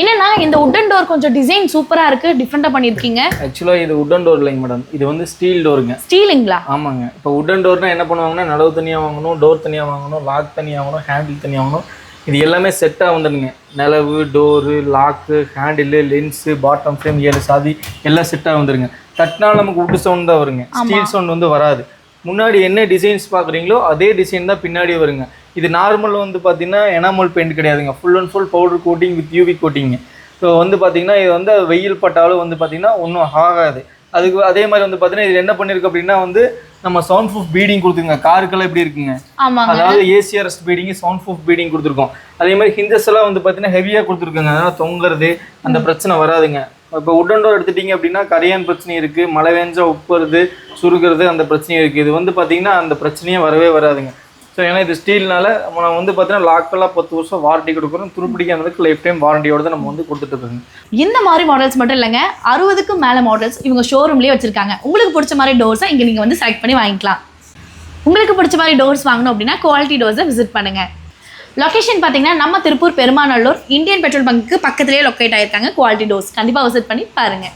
என்னன்னா இந்த wooden door கொஞ்சம் டிசைன் சூப்பரா இருக்கு டிஃப்ரெண்டா பண்ணிருக்கீங்க ஆக்சுவலாக இது உட்டன் டோர் இல்லைங்க மேடம் இது வந்து ஸ்டீல் டோருங்க ஸ்டீலுங்களா ஆமாங்க. இப்போ உட்டன் டோர்னா என்ன பண்ணுவாங்கன்னா நடவு தனியாக வாங்கணும் டோர் தனியாக வாங்கணும் லாக் தனியாக வாங்கணும் ஹேண்டில் தனியாக வாங்கணும். இது எல்லாமே செட்டாக வந்துடுங்க. நிலவு door lock handle lens bottom frame ஏழு சாதி எல்லாம் செட்டாக வந்துருங்க தட்டினா நமக்கு உட்டு சவுண்ட் தான் வருங்க. ஸ்டீல் சவுண்ட் வந்து வராது. முன்னாடி என்ன டிசைன்ஸ் பார்க்குறீங்களோ அதே டிசைன் தான் பின்னாடி வருங்க. இது நார்மல் வந்து பார்த்தீங்கன்னா எனாமல் பெயிண்ட் கிடையாதுங்க. Full and full powder coating with UV கோட்டிங்க so வந்து பார்த்தீங்கன்னா இது வந்து வெயில் பட்டாலும் வந்து பார்த்தீங்கன்னா ஒன்றும் ஆகாது. அதுக்கு அதே மாதிரி வந்து பார்த்தீங்கன்னா இது என்ன பண்ணிருக்கு அப்படின்னா வந்து நம்ம சவுண்ட் ப்ரூஃப் பீடிங் கொடுத்துருங்க காருக்கெல்லாம் எப்படி இருக்குங்க? அதாவது ACRS beading sound proof beading கொடுத்துருக்கோம். அதே மாதிரி ஹிந்தஸ் எல்லாம் வந்து பார்த்தீங்கன்னா ஹெவியாக கொடுத்துருக்குங்க. அதனால தொங்குறது அந்த பிரச்சனை வராதுங்க. இப்போ உட்டன் டோர் எடுத்துட்டீங்க அப்படின்னா கரையான் பிரச்சனை இருக்குது மழை வேஞ்சா உப்புறது சுருகிறது அந்த பிரச்சனையும் இருக்குது இது வந்து பார்த்தீங்கன்னா அந்த பிரச்சனையே வரவே வராதுங்க. ஸோ ஏன்னா இது ஸ்டீல்னால நம்ம வந்து பார்த்தீங்கன்னா லாக்கெல்லாம் பத்து வருஷம் வாரண்டி கொடுக்குறோம். துருப்பிடிக்காததுக்கு லைஃப் டைம் வாரண்டியோட தான் நம்ம வந்து கொடுத்துட்டு இருக்கோங்க இந்த மாதிரி மாடல்ஸ் மட்டும் இல்லைங்க. அறுபதுக்கும் மேலே மாடல்ஸ் இவங்க ஷோரூம்லேயே வச்சிருக்காங்க. உங்களுக்கு பிடிச்ச மாதிரி டோர்ஸை இங்கே நீங்கள் வந்து செலக்ட் பண்ணி வாங்கிக்கலாம். உங்களுக்கு பிடிச்ச மாதிரி டோர்ஸ் வாங்கணும் அப்படின்னா குவாலிட்டி டோர்ஸை விசிட் பண்ணுங்க. லொகேஷன் பார்த்தீங்கன்னா நம்ம Tiruppur Perumanallur Indian petrol bunk பக்கத்துலேயே லொக்கேட் ஆயிருக்காங்க குவாலிட்டி டோர்ஸ் கண்டிப்பாக விசிட் பண்ணி பாருங்க.